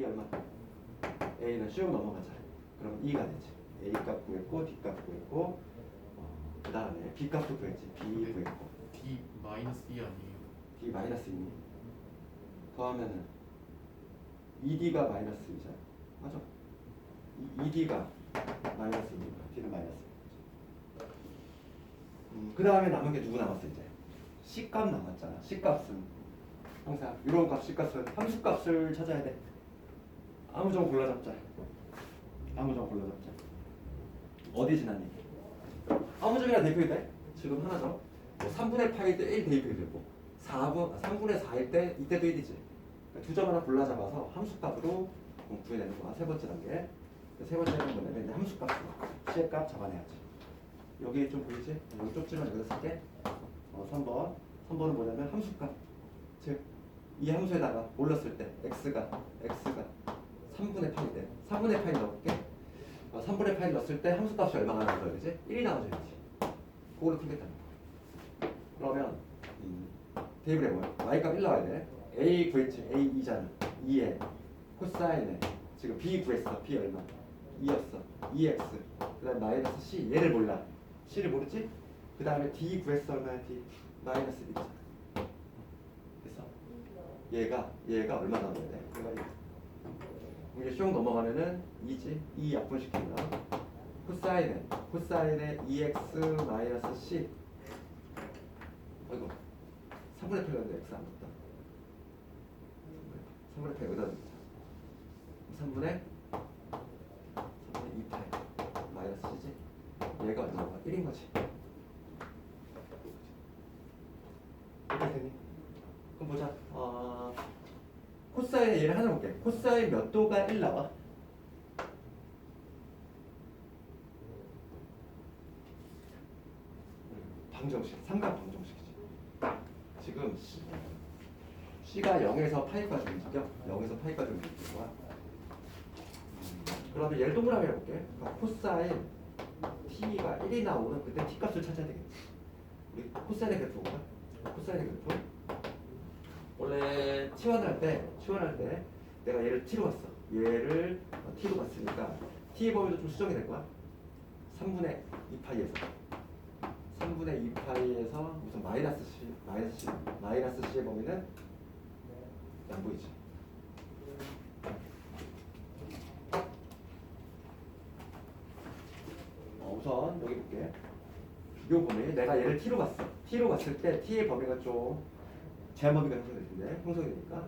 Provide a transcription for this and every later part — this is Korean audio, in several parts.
A 얼마? A는 쭉 넘어가자. 그럼 2가 되지. A 값 구했고 D 값 구했고 어, 그 다음에 B 값도 구했지. B 구했고 D 마이너스 D 아니에요? D 마이너스 2니 더하면은 2D가 마이너스 2잖아. 맞아. 2D가 마이너스 2니까 D는 마이너스 2. 음, 그 다음에 남은 게 누구 남았어 이제? C 값 남았잖아. C 값은 항상 이런 값 C 값은 함수 값을 찾아야 돼. 아무 점 골라 잡자. 아무 점 골라 잡자. 어디 지났니? 아무 점이나 대입해도 돼. 지금 하나 점. 뭐 3분의 8일 때 1 대입해도 되고 4분, 3분의 4일 때 이때도 1이지. 두점 하나 골라 잡아서 함수값으로 구해내는 거야. 세 번째 단계. 세 번째는 뭐냐면 이제 함수값으로 C의 값 잡아내야지. 여기 좀 보이지? 여기 좁지만 여기다 쓸게. 어, 3번. 3번은 뭐냐면 함수값. 즉, 이 함수에다가 올렸을 때 x가 x가 3분의 8일 때 3분의 8 넣을게. 어, 3분의 8 넣었을 때 함수 값이 얼마가 나와줘야 되지? 1이 나와줘야지. 그거를 풀겠다는 거야. 그러면 음, 테이블에 뭐야? y값 1 나와야 돼. a 구했지. a 2잖아. 2에 코사인에 지금 b 구했어. b 얼마? 2였어. 2x. 그 다음 마이너스 c 얘를 몰라. c를 모르지? 그 다음에 d 구했어 얼마야 d? 마이너스 1이잖아. 됐어? 얘가 얘가 얼마 나와야 돼? 얘가 이거. 이게 쭉 넘어가면은 2지? 2 약분시키면 코사인에 코사인에 2x 마이너스 c. 어이구 3분의 8이었는데 x 안 넣었다. 3분의 8 여기다 넣자 3분의 3분의 2파이 마이너스 c지? 얘가 얼마가 1인 거지. 이렇게 되니? 그럼 보자. 어, 코사인 얘를 하나 볼게 코사인 몇 도가 1 나와? 방정식, 삼각 방정식이지. 지금 C가 0에서 파이까지 움직여. 0에서 파이까지 움직이는 거야. 음, 그러면 얘를 동그라미 해볼게. 그러니까 코사인 T가 1이 나오는 그때 T 값을 찾아야 되겠지. 우리 코사인의 그래프 볼까? 코사인의 그래프. 원래 치환할 때, 치환할 때 내가 얘를 T로 봤어. 얘를 어, T로 봤으니까 T의 범위도 좀 수정이 될 거야. 3분의 2파이에서. 3분의 2파이에서 무슨 마이너스 C, 마이너스 C, 마이너스 C의 범위는 안 보이지. 어, 우선 여기 볼게. 요 범위, 내가 얘를 T로 봤어. T로 봤을 때 T의 범위가 좀 제한 범위가 형성될 텐데, 형성이 되니까.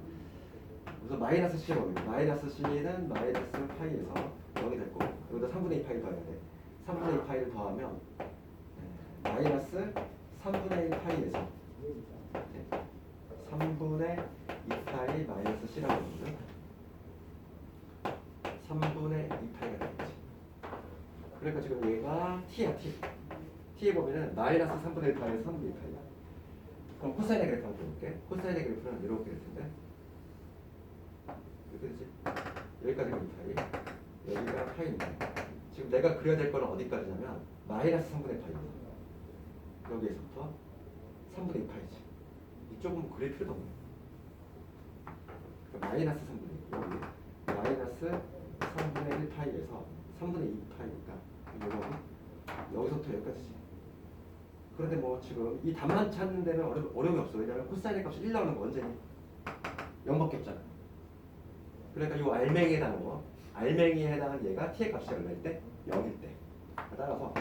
우선 마이너스 C의 범위, 마이너스 C는 마이너스 파이에서 0이 될 거고, 여기다 3분의 2 파이 더해야 돼. 3분의 2 파이를 더하면 네, 마이너스 3분의 1 파이에서 네, 3분의 2 파이 마이너스 C라고 하거든 3분의 2 파이가 되겠지 그러니까 지금 얘가 T야 T T의 범위는 마이너스 3분의 1 파이에서 3분의 2 파이야 그럼 코사인의 그래프 한번 볼게. 코사인의 그래프는 이렇게 될 텐데. 이렇게 되지? 여기까지가 2 파이 여기가 파이인데. 지금 내가 그려야 될 거는 어디까지냐면 마이너스 3분의 파이에서 여기에서부터 3분의 2 파이지. 이쪽은 뭐 그릴 필요도 없네 그러니까 마이너스 3분의 2 여기 마이너스 3분의 1 파이에서 3분의 2 파이니까 이거는 여기서부터 여기까지지 그런데 뭐 지금 이 답만 찾는 데는 어려, 어려움이 없어. 왜냐면 코사인의 값이 1 나오는 거 언제니? 0밖에 없잖아. 그러니까 이 알맹이에 해당하는 거 알맹이에 해당하는 얘가 t의 값이 얼마일 때? 0일 때. 따라서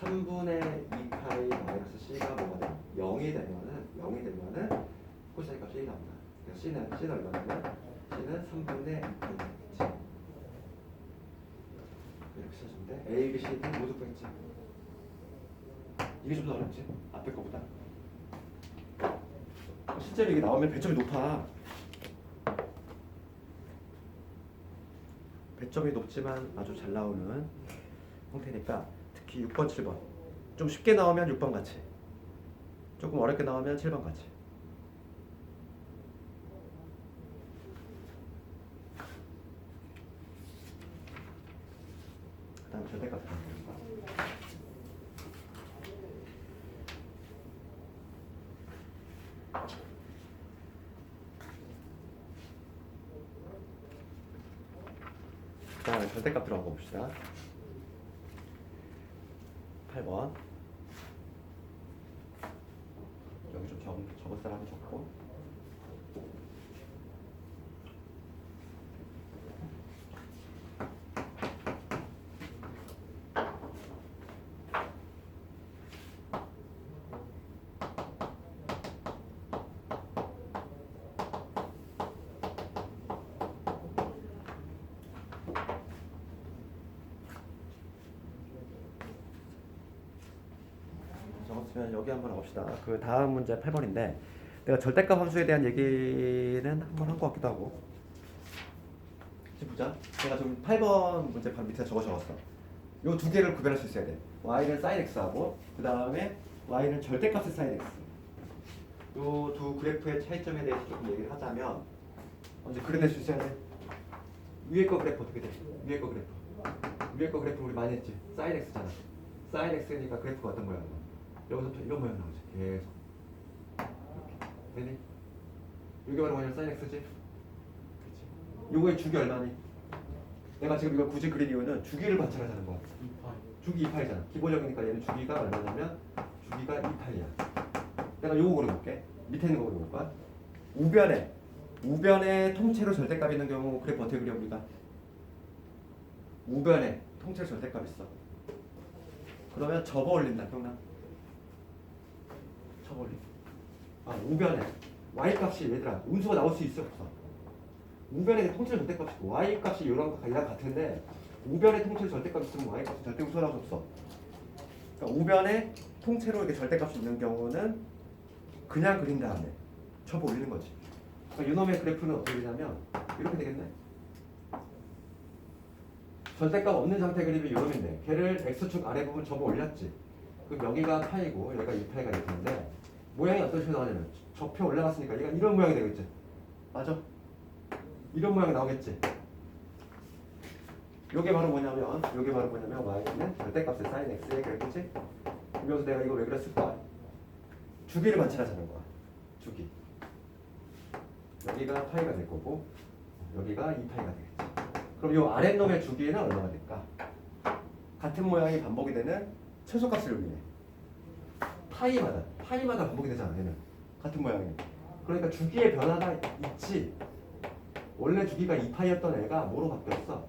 3분의 2파이 마이너스 c가 뭐가 돼? 0이 되면은 0이 되면은 코사인 값이 1이 나온다. 그래서 c는 c는 얼마냐면 c는 3분의 2파이 되겠지 이렇게 써주면 돼. A, b, c, d 모두 구했지 이게 좀 더 어렵지? 앞에 거보다? 실제로 이게 나오면 배점이 높아. 배점이 높지만 아주 잘 나오는 형태니까 특히 6번, 7번. 좀 쉽게 나오면 6번 같이. 조금 어렵게 나오면 7번 같이 그다음 절대값 하는 거니까 자, 절대값 들어가 봅시다. 8번. 여기 좀 적, 적을 사람이 적고. 적었으면 여기 한번 봅시다. 그 다음 문제 8번인데 내가 절대값 함수에 대한 얘기는 한번 한 것 같기도 하고. 보자. 내가 지금 8번 문제 바로 밑에 적어 적었어. 요 두 개를 구별할 수 있어야 돼. y는 sin x하고 그 다음에 y는 절대값의 sin x. 요 두 그래프의 차이점에 대해서 조금 얘기를 하자면 먼저 그려낼 수 있어야 돼. 위에 거 그래프 어떻게 돼? 위에 거 그래프. 위에 거 그래프 우리 많이 했지. sin x잖아. sin x니까 그래프가 어떤 모양이야? 여기서부터 이런 모양 나오지. 계속. 이렇게. 되니? 이게 바로 뭐냐면 sin x지. 그렇지. 요거의 주기 얼마니? 내가 지금 이걸 굳이 그린 이유는 주기를 관찰하자는 거야. 2파이 주기 2파이잖아. 기본적이니까 얘는 주기가 얼마냐면 주기가 2파이야. 내가 요거 그려볼게. 밑에 있는 거 그려볼까? 우변에 우변에 통째로 절대값 있는 경우 그래프 어떻게 그려 우리가? 우변에 통째로 절대값 있어. 그러면 접어 올린다. 기억나? 올림. 아 우변에 y 값이 얘들아 음수가 나올 수 있어 없어? 우변에 통째로 절대값이 있고 y 값이 이런 거랑 같은데 우변에 통째로 절대값 있으면 y 값은 절대 나올 수 없어. 그러니까 우변에 통째로 이렇게 절대값이 있는 경우는 그냥 그린 다음에 접어 올리는 거지. 그러니까 이놈의 그래프는 어떻게 되냐면 이렇게 되겠네. 절대값 없는 상태 그림이 이놈인데 걔를 x축 아래 부분 접어 올렸지. 그럼 여기가 파이고 여기가 2파이가 될 텐데 모양이 어떤 식으로 나오냐면 접혀 올라갔으니까 얘가 이런 모양이 되겠지. 맞아? 이런 모양이 나오겠지. 요게 바로 뭐냐면 요게 바로 뭐냐면 y는 절대값의 sin x의 그래프지. 여기서 내가 이거 왜 그랬을까? 주기를 관찰하자는 거야. 주기. 여기가 파이가 될 거고 여기가 2파이가 되겠지. 그럼 요 아랫놈의 주기는 얼마가 될까? 같은 모양이 반복이 되는 최소값을 의미해. 파이마다 파이마다 반복이 되잖아 얘는 같은 모양이. 그러니까 주기의 변화가 있지. 원래 주기가 2파이였던 애가 뭐로 바뀌었어?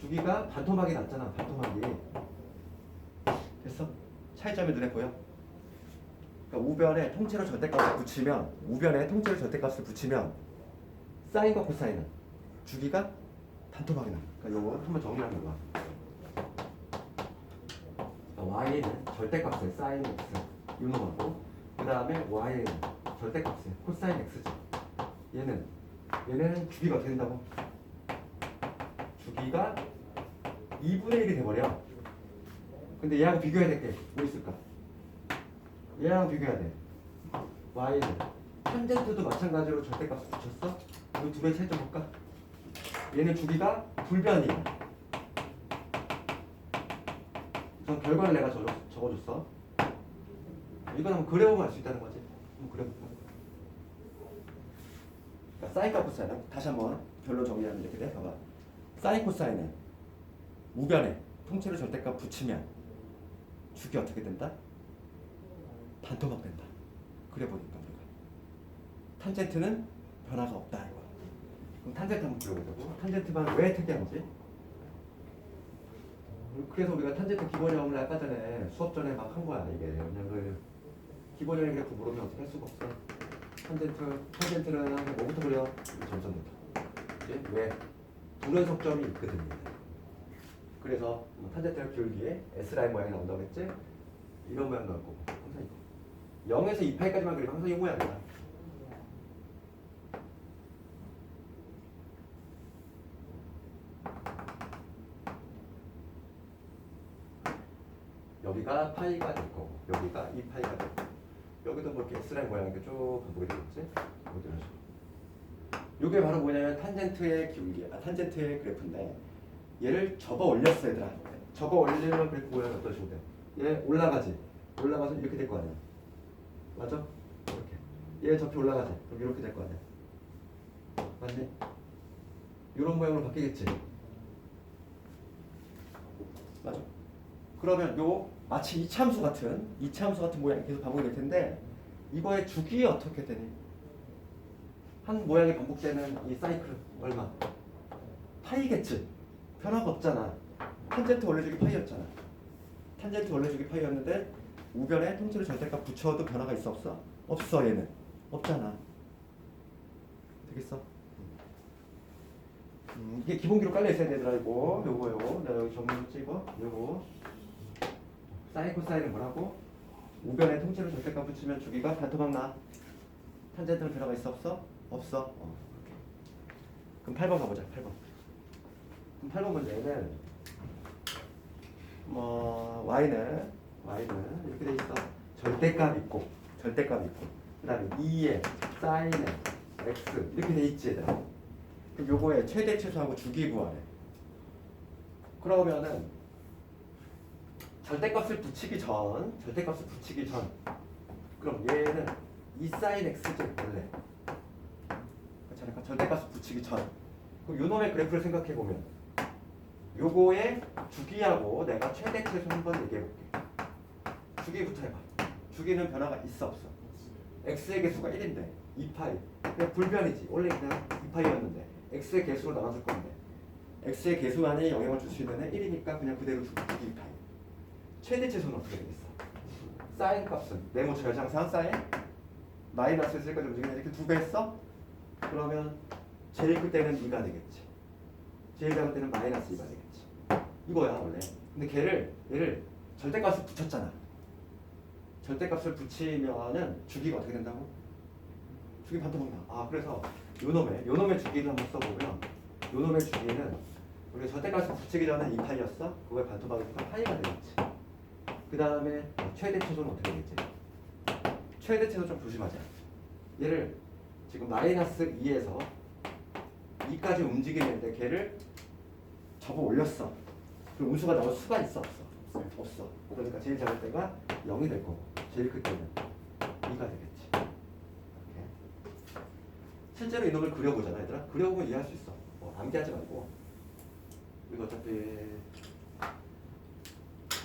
주기가 반토막이 났잖아 반토막이. 됐어? 차이점이 눈에 보여? 그러니까 우변에 통째로 절대값을 붙이면 우변에 통째로 절대값을 붙이면 사인과 코사인은 주기가 반토막이 나. 그러니까 요거 한번 정리하는 거야. 그러니까 y는 절대값의 사인 x 유놈하고 그 다음에 y는 절대값의 코사인 x지. 얘는 얘는 주기가 어떻게 된다고? 주기가 2분의 1이 돼버려. 근데 얘하고 비교해야 될 게 뭐 있을까? 얘랑 비교해야 돼. y는 탄젠트도 마찬가지로 절대값을 붙였어? 이두개 차이점 볼까? 얘는 주기가 불변이야. 우선 결과를 내가 적어, 적어줬어. 이건 한번 그려보면 알수 있다는 거지. 한번 그려볼까? 그러니까 사인 코사인은 다시 한번 결론 정리하면 이렇게 돼. 봐봐. 사인 코사인은 우변에 통째로 절대값 붙이면 주기 어떻게 된다? 반토막 된다. 그려보니까 우리가 탄젠트는 변화가 없다 이거. 그럼 탄젠트 한번 그려보자고. 탄젠트만 왜 특이한지? 그래서 우리가 탄젠트 기본형을 아까 전에 수업 전에 막 한 거야 이게 그냥 그 기본형의 그래프 모르면 어떻게 할 수가 없어. 탄젠트 탄젠트는 항상 뭐부터 그려? 점선부터. 그지? 왜? 분원석점이 있거든요. 그래서 뭐 탄젠트를 기울기에 S 라인 모양이 나온다고 했지? 이런 모양 나올 거고 항상 이거. 0에서 2파이까지만 그리면 항상 이 모양이야. 여기가 파이가 될 거고 여기가 2파이가 될 거고 여기도 뭐 이렇게 S라인 모양이 이렇게 쭉 반복이 되겠지? 이것도 이런 식으로. 이게 바로 뭐냐면 탄젠트의 기울기, 아 탄젠트의 그래프인데 얘를 접어 올렸어 얘들아. 접어 올리면 그래프 모양이 어떤 식으로 돼? 얘 올라가지. 올라가서 이렇게 될 거 아니야. 맞아? 이렇게. 얘 접히 올라가지. 그럼 이렇게 될 거 아니야. 맞니? 이런 모양으로 바뀌겠지. 맞아. 그러면 요 마치 이차함수 같은 이차함수 같은 모양이 계속 반복이 될 텐데 이거의 주기 어떻게 되니? 한 모양이 반복되는 이 사이클 얼마? 파이겠지. 변화가 없잖아. 탄젠트 원래주기 파이였잖아. 탄젠트 원래주기 파이였는데 우변에 통째로 절대값 붙여도 변화가 있어 없어? 없어 얘는. 없잖아. 되겠어? 음, 이게 기본기로 깔려 있어야 되더라 이거. 요거 요거. 내가 여기 전문으로 찍어. 요거. 사인 코사인은 뭐라고? 우변에 통째로 절대값 붙이면 주기가 반토막 나. 탄젠트는 변화가 있어 없어? 없어. 어. 그럼 8번 가보자. 8번. 그럼 8번 문제는 뭐 y는 y는 이렇게 돼 있어. 절대값 있고 절대값 있고 그다음에 2에 사인에 x 이렇게 돼 있지. 그럼 요거에 최대 최소하고 주기 구하래. 그러면은 절대값을 붙이기 전 절대값을 붙이기 전 그럼 얘는 2 사인 x지 원래. 그렇잖아 절대값을 붙이기 전. 그럼 요 놈의 그래프를 생각해 보면 요거의 주기하고 내가 최대 최소 한번 얘기해 볼게. 주기부터 해봐. 주기는 변화가 있어 없어? x의 개수가 1인데 2파이. 그냥 불변이지. 원래 그냥 2파이였는데 x의 개수로 나눠줄 건데. x의 개수 안에 영향을 줄 수 있는 애 1이니까 그냥 그대로 주- 주기 2파이 최대 최소는 어떻게 되겠어? 사인 값은 네모 절상상 사인 마이너스 1까지 움직이는 이렇게 두배 했어? 그러면 제일 클 때는 2가 되겠지 제일 작을 때는 마이너스 2가 되겠지 이거야 원래 근데 걔를 얘를 절대값을 붙였잖아 절대값을 붙이면은 주기가 어떻게 된다고? 주기 반토막 나. 아 그래서 요놈의 요놈의 주기를 한번 써보면 요놈의 주기는 우리 절대값을 붙이기 전에 2파이였어? 그거의 반토막이니까 파이가 되겠지 그 다음에 최대 최소는 어떻게 되겠지? 최대 최소 좀 조심하자 얘를 지금 마이너스 2에서 2까지 움직이는데 걔를 접어 올렸어. 그럼 운수가 나올 수가 있어 없어? 없어. 그러니까 제일 작을 때가 0이 될 거고 제일 클 때는 2가 되겠지. 이렇게. 실제로 이놈을 그려보잖아 얘들아. 그려보면 이해할 수 있어. 뭐 암기하지 말고. 이거 어차피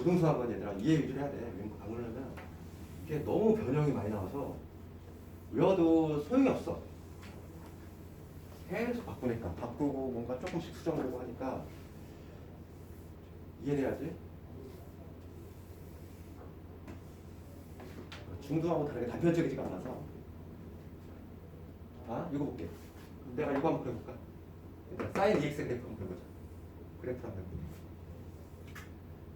고등수학은 얘들아 이해 위주로 해야 돼. 안 그러면 이게 너무 변형이 많이 나와서 외워도 소용이 없어. 계속 바꾸니까 바꾸고 뭔가 조금씩 수정되고 하니까 이해돼야지. 중도하고 다르게 단편적이지가 않아서. 아 이거 볼게. 내가 이거 한번 그려볼까? 일단 사인 EX 그래프 한번 그려보자. 그래프 한번 그려보자.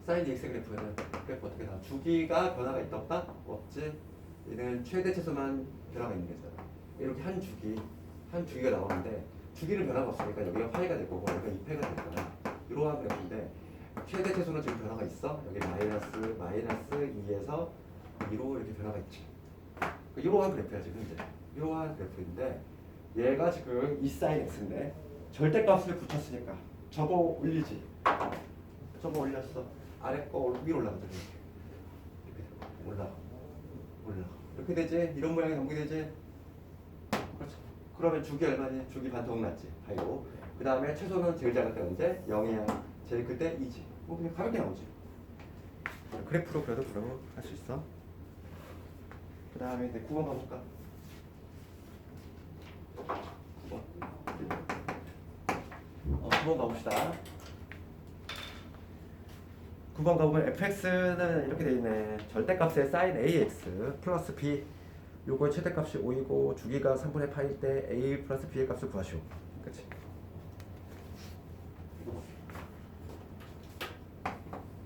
사인 EX 그래프는 그래프 어떻게 나와? 주기가 변화가 있다 없다? 없지. 얘는 최대 최소만 변화가 있는 거잖아. 이렇게 한 주기, 한 주기가 나오는데 주기는 변화가 없으니까 여기가 파이가 될 거고 여기가 2파이가 될 거야. 이러한 그래프인데 최대 최소는 지금 변화가 있어. 여기 마이너스 마이너스 2에서 2로 이렇게 변화가 있지. 그 이러한 그래프야 지금 이제. 이러한 그래프인데 얘가 지금 2 사인 x인데 절대값을 붙였으니까 접어 올리지. 접어 올렸어. 아래 거 위로 올라가더니 이렇게 이렇게 올라가. 올라가. 이렇게 되지. 이런 모양이 넘게 되지. 그렇죠. 그러면 주기 얼마니? 주기 반토막 났지. 하이로. 그 다음에 최소는 제일 작을 때 언제? 0이야. 제일 그때 2지. 뭐 그냥 가볍게 나오지. 그래프로 그래도 그러면 할수 있어. 그 다음에 이제 9번 가볼까? 9번. 어, 9번 가봅시다. 9번 가보면 fx는 이렇게 돼 있네. 절대값의 sin ax 플러스 b 요거의 최대값이 5이고 주기가 3분의 파일 때 a 플러스 b의 값을 구하시오. 그렇지?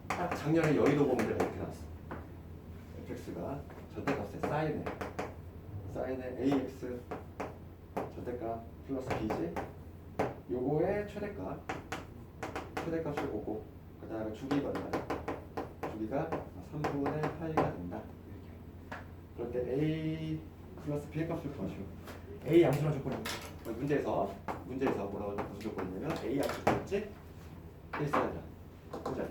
딱 작년에 여의도 공부가 이렇게 나왔어. fx가 절대값의 sin에 sin의 ax 절대값 플러스 b지. 요거의 최대값 최대값을 보고 그 다음에 주기가 얼마냐? 주기가 3분의 8가 된다. 이렇게. 그럴 때 a 플러스 b의 값을 구하시오. a 양수란 조건이 어, 문제에서 문제에서 뭐라고 무슨 조건이냐면 a 양수 구했지? 필사하자. 보자.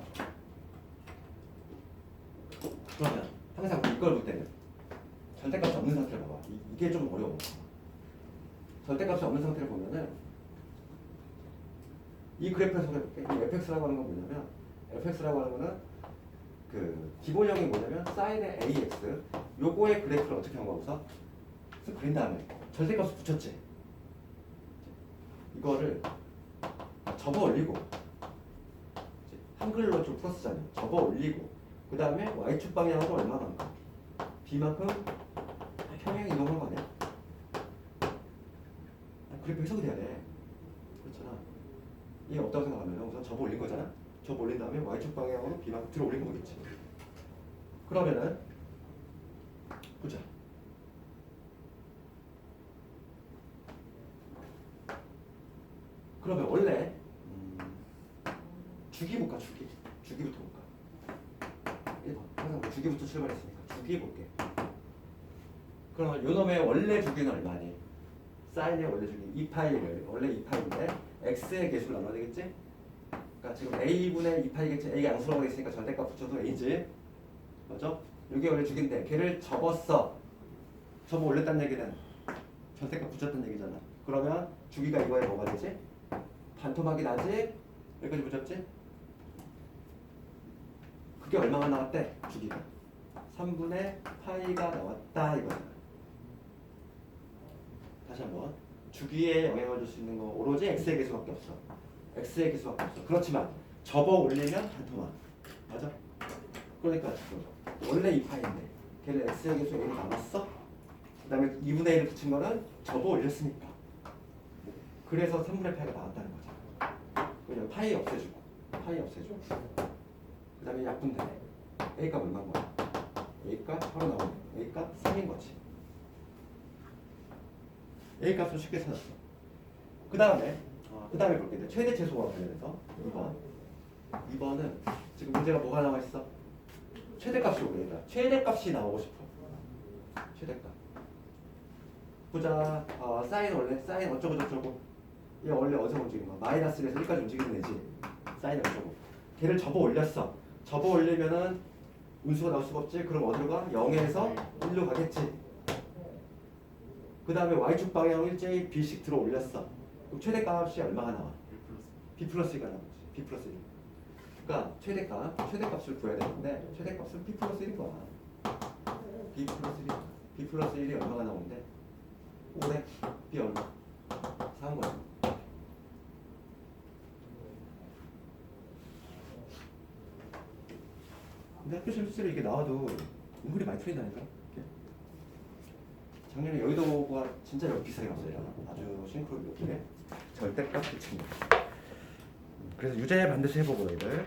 그러면 항상 이걸 볼 때는 절대값이 없는 상태를 봐봐. 이, 이게 좀 어려워. 절대값이 없는 상태를 보면은 이 그래프에서 해볼게. 이 fx라고 하는 건 뭐냐면 fx라고 하는 거는 그 기본형이 뭐냐면 사인의 ax 요거의 그래프를 어떻게 한? 그래서 그린 다음에 절대값을 붙였지. 이거를 접어 올리고 한글로 좀 풀었잖아요. 접어 올리고 그 다음에 y축 방향으로 얼마 만큼 b만큼 평행 이동한 거 아니야? 아, 그래프 해석이 돼야 돼. 그렇잖아. 이게 없다고 생각하면? 우선 접어 올린 거잖아 접어 올린 다음에 y축 방향으로 b만큼 들어 올린 거겠지. 그러면은 보자. 그러면 원래 음, 주기 볼까 주기 주기부터 볼까? 1번. 항상 뭐 주기부터 출발했으니까 주기 볼게. 그러면 요놈의 원래 주기는 얼마니? 사인의 원래 주기 2파이를 원래 2파이인데 x의 개수를 나눠야 되겠지? 그러니까 지금 a분의 2파이겠지 a가 양수라고 했으니까 절대값 붙여도 a지 맞죠? 이게 원래 주기인데 걔를 접었어 접어 올렸다는 얘기는 절대값 붙였다는 얘기잖아 그러면 주기가 이거에 뭐가 되지? 반토막이 나지? 여기까지 붙였지? 그게 얼마가 나왔대? 주기가 3분의 파이가 나왔다 이거잖아 다시 한번 주기에 영향을 줄 수 있는 거 오로지 x의 개수밖에 없어 x의 개수밖에 없어. 그렇지만 접어 올리면 반토막 맞아? 그러니까 지금 원래 2파인데 걔를 x의 개수 1로 나눴어? 그 다음에 2분의 1을 붙인 거는 접어 올렸으니까. 그래서 3분의 파이가 나왔다는 거잖아 그냥 파이 없애주고 파이 없애주고 그 다음에 약분되네 A값 얼마인 거야? A값 바로 나오네. A값 3인 거지. A값을 쉽게 찾았어. 그 다음에 그 다음에 볼게 돼 최대 최소와 관련해서 2번. 2번은 지금 문제가 뭐가 나와 있어? 최대값이 오래다. 최대값이 나오고 싶어. 최대값. 보자. 어, 사인 원래? 사인 어쩌고 저쩌고? 얘 원래 어디서 움직이는 거야? 마이너스 1에서 1까지 움직이는 애지. 사인 어쩌고. 걔를 접어 올렸어. 접어 올리면은 운수가 나올 수가 없지. 그럼 어디로 가? 0에서 1로 가겠지. 그 다음에 y축 방향 일제히 b씩 들어 올렸어 그럼 최대값이 얼마가 나와? 1 플러스. B 플러스 1가 나오지. B 플러스 1 그러니까 최대값 최대값을 구해야 되는데 최대값은 b 플러스 1인 거야? B 플러스 1 b 플러스 1이 얼마가 나오는데? 5래? B 얼마? 4인 거지. 근데 학교 실수로 이게 나와도 은근히 많이 틀린다니까. 작년에 여의도가 진짜 비싸게 나왔어요. 아주 싱크로 높게. 절대값 붙입니다. 그래서 유제 반드시 해보고 너희들.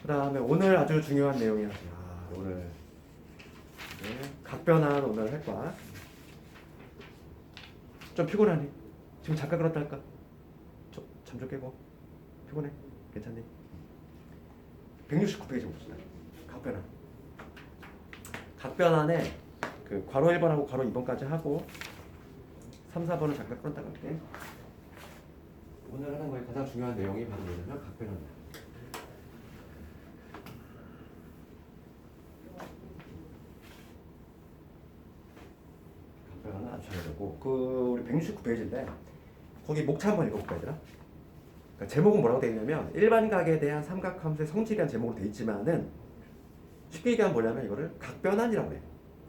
그 다음에 오늘 아주 중요한 내용이야 야, 오늘. 네, 각변한 오늘 할 거야 좀 피곤하니? 지금 잠깐 그렇다 할까? 잠좀 깨고. 피곤해? 괜찮니? 169페이지 봅시다. 각변한. 각변한에 그 괄호 1번하고 괄호 2번까지 하고 3, 4번은 잠깐 끌었다 갈게 오늘 하는 거에 가장 중요한 내용이 바로 뭐냐면 각변환이야. 각변환은 안 쳐야 되고 그 우리 169페이지인데 거기 목차 한번 읽어볼까 얘들아? 그러니까 제목은 뭐라고 되어 있냐면 일반 각에 대한 삼각함수의 대한 제목으로 되어 있지만은 쉽게 얘기하면 뭐냐면 이거를 각변환이라고 해.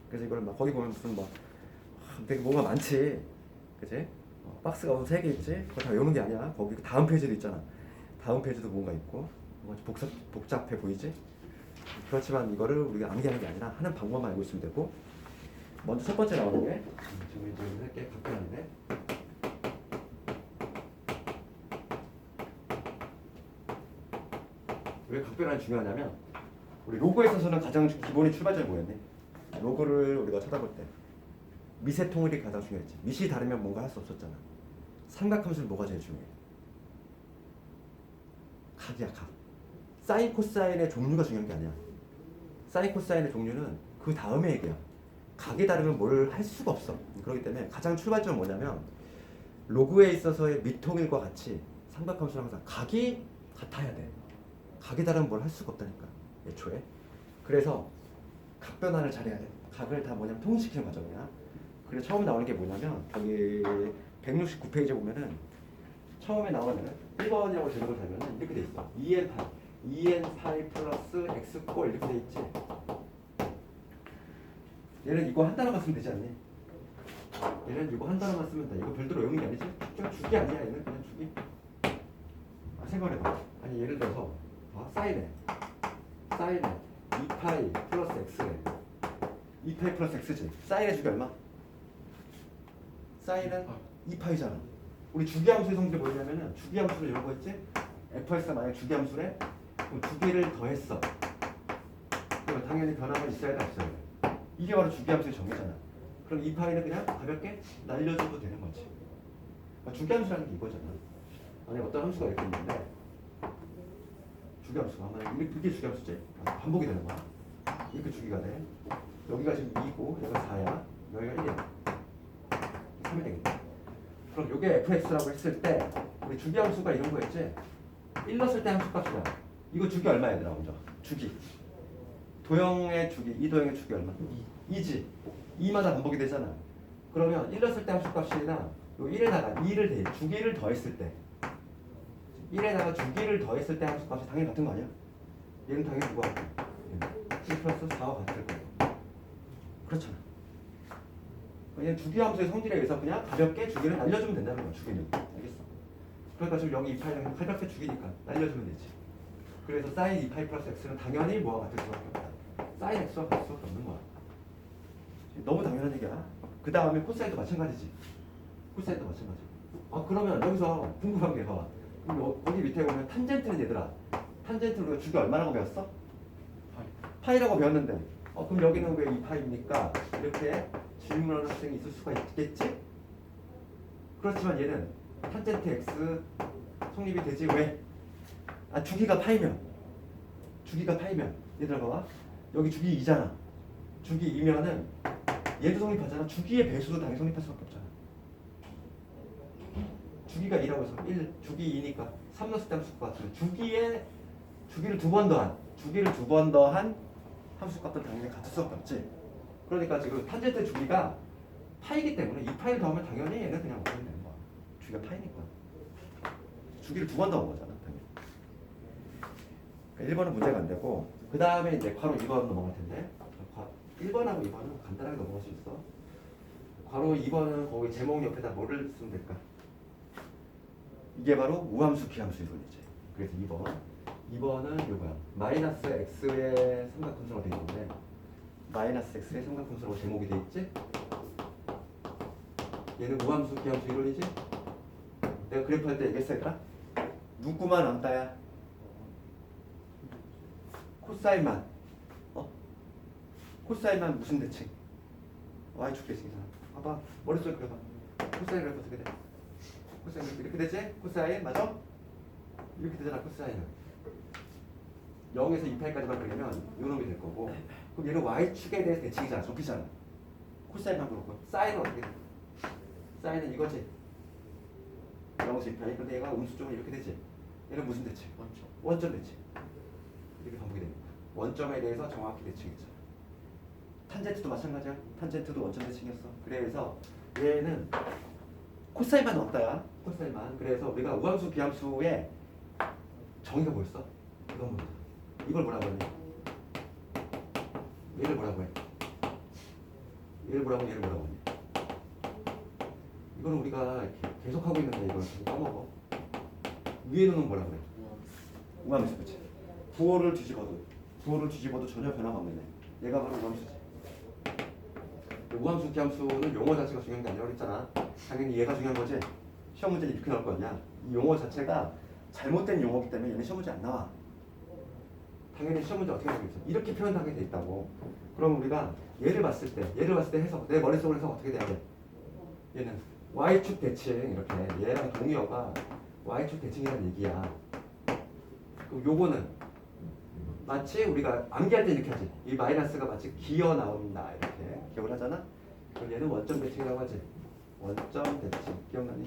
그래서 이걸 막 거기 보면 무슨 막 아, 되게 뭐가 많지, 그지? 어, 박스가 우선 세개 있지. 그거 다 외우는 게 아니야. 거기 그 다음 페이지도 있잖아. 다음 페이지도 뭔가 있고 뭔가 좀 복잡 복잡해 보이지? 그렇지만 이거를 우리가 암기하는 게 아니라 하는 방법만 알고 있으면 되고 먼저 첫 번째 나오는 게 지금 이제 할게 각변환인데 왜 각변환이 중요하냐면 우리 로고에 있어서는 가장 기본이 출발점이 뭐였니? 로고를 우리가 쳐다볼 때 미세 통일이 가장 중요했지. 미시 다르면 뭔가 할 수 없었잖아. 삼각함수는 뭐가 제일 중요해? 각이야 각. 사인 코사인의 종류가 중요한 게 아니야. 사인 코사인의 종류는 그 다음에 얘기야. 각이 다르면 뭘 할 수가 없어. 그렇기 때문에 가장 출발점은 뭐냐면 로그에 있어서의 미통일과 같이 삼각함수는 항상 각이 같아야 돼. 각이 다르면 뭘 할 수가 없다니까. 애초에. 그래서 각변환을 잘해야 돼. 각을 다 뭐냐면 통일시키는 과정이야. 그래서 처음 나오는 게 뭐냐면 거기 169페이지에 보면은 처음에 나오는 1번이라고 제목을 달면은 이렇게 돼 있어. 2L8 2n 파이 플러스 x 꼴 이렇게 돼 있지. 얘는 이거 한 단어만 쓰면 되지 않니? 얘는 이거 한 단어만 쓰면 돼. 이거 별도로 외우는 게 아니지? 그냥 주기 아니야. 얘는 그냥 주기. 아, 생각해봐. 아니 예를 들어서 봐. 사인에 사인에 2파이 플러스 x래. 2파이 플러스 x지. 사인의 주기 얼마? 사인은 2파이잖아. 우리 주기함수의 성질이 뭐냐면은 주기함수를 이런 거 있지? fx가 만약 주기함수래? 그럼 두 개를 더했어. 그럼 당연히 변화가 있어야 돼 없어야 돼. 이게 바로 주기함수의 정의잖아. 그럼 2파이는 그냥 가볍게 날려줘도 되는 거지. 그러니까 주기함수라는 게 이거잖아. 만약 어떤 함수가 이렇게 있는데 주기함수가 만약 이게 그게 주기함수지? 아, 반복이 되는 거야. 이렇게 주기가 돼. 여기가 지금 2고 여기가 4야. 여기가 1이야. 3이 되겠다. 그럼 이게 fx라고 했을 때 우리 주기함수가 이런 거였지? 1 넣었을 때 함수 값이야. 이거 주기 얼마 얘들아 먼저? 주기. 도형의 주기, 이 도형의 주기 얼마? 2지. 2마다 반복이 되잖아. 그러면 1 넣었을 때 함수 값이나 요 1에다가 2를 대, 주기를 더했을 때 1에다가 주기를 더했을 때 함수 값이 당연히 같은 거 아니야? 얘는 당연히 누가 같아? 1 플러스 4와 같을 거고. 그렇잖아. 그냥 주기 함수의 성질에 의해서 그냥 가볍게 주기를 날려주면 된다는 거야 주기는 알겠어 그러니까 지금 여기 2파이랑 가볍게 주기니까 날려주면 되지 그래서 사인 2파이 플러스 x는 당연히 뭐와 같을 수밖에 없다 사인 x와 같을 수밖에 없는 거야 너무 당연한 얘기야 그 다음에 코사인도 마찬가지지 코사인도 마찬가지 아 그러면 여기서 궁금한 게 봐. 그럼 여- 여기 밑에 보면 탄젠트는 얘들아 탄젠트는 우리가 주기 얼마라고 배웠어? 파이. 파이 라고 배웠는데 어 그럼 여기는 왜 2파입니까? 이렇게 질문하는 학생이 있을 수가 있겠지? 그렇지만 얘는 탄젠트 x 성립이 되지 왜? 아 주기가 파이면 주기가 파이면 얘들아 봐봐 여기 주기 2잖아 주기 2면은 얘도 성립하잖아 주기의 배수도 당연히 성립할 수밖에 없잖아 주기가 2라고 해서 1 주기 2니까 3 넣었을 때 함수 같으면 주기에 주기를 두 번 더한 주기를 두 번 더한 함수 값은 당연히 같을 수밖에 없지. 그러니까 지금 탄젠트 주기가 파이기 때문에 이 파이를 더하면 당연히 얘는 그냥 어떻게 되는 거야. 주기가 파이니까. 주기를 두 번 더한 거잖아, 당연히. 그러니까 1번은 문제가 안 되고 그 다음에 이제 괄호 2번 넘어갈 텐데 과- 1번하고 2번은 간단하게 넘어갈 수 있어. 괄호 2번은 거기 제목 옆에다 뭐를 쓰면 될까? 이게 바로 우함수 기함수 이론이지. 그래서 2번. 2번은 이거야. 마이너스 x의 삼각함수라고 되어 있는데 마이너스 x의 삼각함수라고 제목이 되어 있지? 얘는 우함수 기함수 이론이지? 내가 그래프 할 때 얘들아? 누구만 안다야? 코사인만 어? 코사인만 무슨 대칭? y축 대칭이잖아 봐봐 머릿속에 그려봐 코사인 그래프 어떻게 돼? 코사인 이렇게 되지? 코사인 맞아? 이렇게 되잖아 코사인은. 0에서 2파이까지만 그리면 요놈이 될 거고. 그럼 얘는 y축에 대해서 대칭이잖아 좁히잖아. 코사인만 그렇고. 사인은 어떻게 돼? 사인은 이거지. 0에서 2파이. 근데 얘가 음수 쪽은 이렇게 되지. 얘는 무슨 대칭? 원점. 원점 대칭. 이렇게 반복이 됩니다 원점에 대해서 정확히 대칭이죠 탄젠트도 마찬가지야. 탄젠트도 원점 대칭이었어. 그래서 얘는 코사인만 넣었다야 코사인만 그래서 우리가 우함수 비함수의 정의가 뭐였어? 이건 뭐야? 이걸 뭐라고 했니? 얘를 뭐라고 해? 얘를 뭐라고 해? 얘를 뭐라고 했니? 이거는 우리가 계속 하고 있는데 이걸 좀 까먹어 위에는 뭐라고 해? 우함수 그치? 부호를 뒤집어도 부호를 뒤집어도 전혀 변화가 없네 얘가 바로 우함수지 우함수 기함수는 용어 자체가 중요한 게 아니라 그랬잖아. 당연히 얘가 중요한 거지. 시험 문제는 이렇게 나올 거 아니야. 이 용어 자체가 잘못된 용어기 때문에 얘는 시험 문제 안 나와. 당연히 시험 문제 어떻게 나오겠어? 이렇게 표현하게 돼 있다고. 그럼 우리가 얘를 봤을 때 얘를 봤을 때 해석 내 머릿속으로 해석 어떻게 돼야 돼? 얘는 y축 대칭 이렇게. 얘랑 동의어가 y축 대칭이라는 얘기야. 그럼 요거는 마치 우리가 암기할 때 이렇게 하지. 이 마이너스가 마치 기어 나온다 이렇게 기억을 하잖아. 그럼 얘는 원점 대칭이라고 하지. 원점 대칭 기억나니?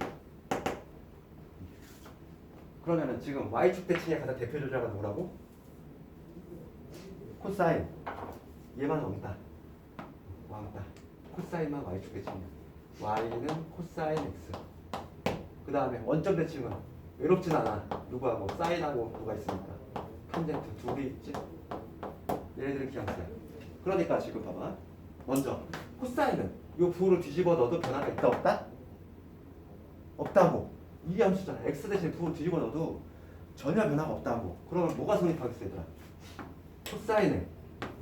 그러면은 지금 y축 대칭의 가장 대표 조자가 누구라고? 코사인. 얘만 왕따. 왕따. 코사인만 y축 대칭이야. y는 코사인 x. 그 다음에 원점 대칭은 외롭진 않아. 누구하고 사인하고 누가 있으니까. 탄젠트 두 개 있지? 얘네들은 기하수야. 그러니까 지금 봐봐. 먼저 코사인은 요 부호를 뒤집어 넣어도 변화가 있다 없다? 없다고. 이 함수잖아. x 대신 부호를 뒤집어 넣어도 전혀 변화가 없다고. 그러면 뭐가 성립하겠어 얘들아? 코사인은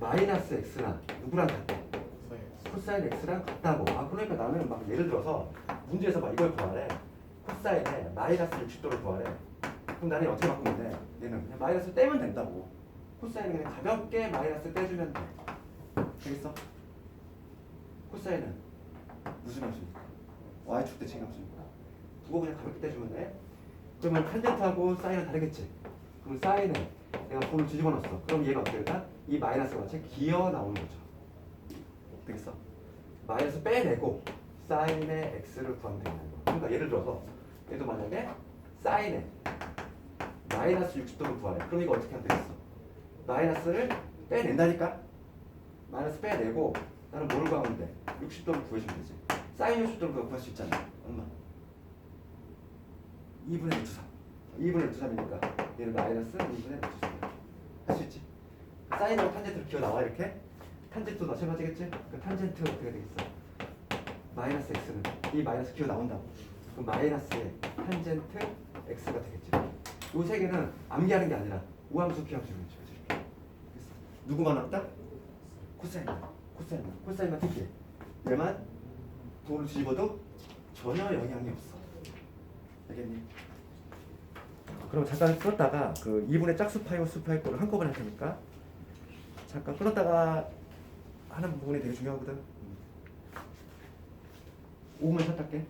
마이너스 x나 누구랑? 코사인 코사인 x랑 같다고. 아 그러니까 나는 막 예를 들어서 문제에서 막 이걸 구하래. 코사인에 마이너스 60도를 구하래. 그럼 나는 어떻게 바꾸면 돼? 얘는 그냥 마이너스 떼면 된다고. 코사인은 그냥 가볍게 마이너스 떼주면 돼. 되겠어? 코사인은 무슨 함수입니까? y축 대칭 함수입니다. 그거 그냥 가볍게 떼주면 돼. 그러면 탄젠트하고 사인은 다르겠지? 그럼 사인은 내가 볼을 뒤집어 놨어. 그럼 얘가 어떻게 될까? 이 마이너스가 같이 기어 나오는 거죠. 되겠어? 마이너스 빼내고 사인의 x를 구하면 되는 거. 그러니까 예를 들어서 얘도 만약에 사인의 마이너스 60도를 구하래. 그럼 이거 어떻게 하면 되겠어? 마이너스를 빼낸다니까? 마이너스 빼내고 나는 뭘 구하면 돼? 60도를 구해주면 되지. 사인 60도를 구할 수 있잖아. 얼마? 2분의 1 3. 2분의 1 3이니까 얘는 마이너스 2분의 1 3. 할수 있지? 사인하고 탄젠트를 기어 나와 이렇게? 탄젠트도 마찬가지겠지? 그 탄젠트 어떻게 되겠어? 마이너스 x는 이 마이너스 기어 나온다고. 그럼 마이너스의 탄젠트 x가 되겠지. 요세 개는 암기하는 게 아니라 우함수 피함수로. 이렇게. 누구만 왔다? 코사인. 코사인. 코사인만 특히. 얘만 도를 뒤집어도 전혀 영향이 없어. 알겠니? 그럼 잠깐 끌었다가 그 2분의 짝수 파이와 수 파이 거를 한꺼번에 할 테니까 잠깐 끌었다가 하는 부분이 되게 중요하거든. 5분 샷할게.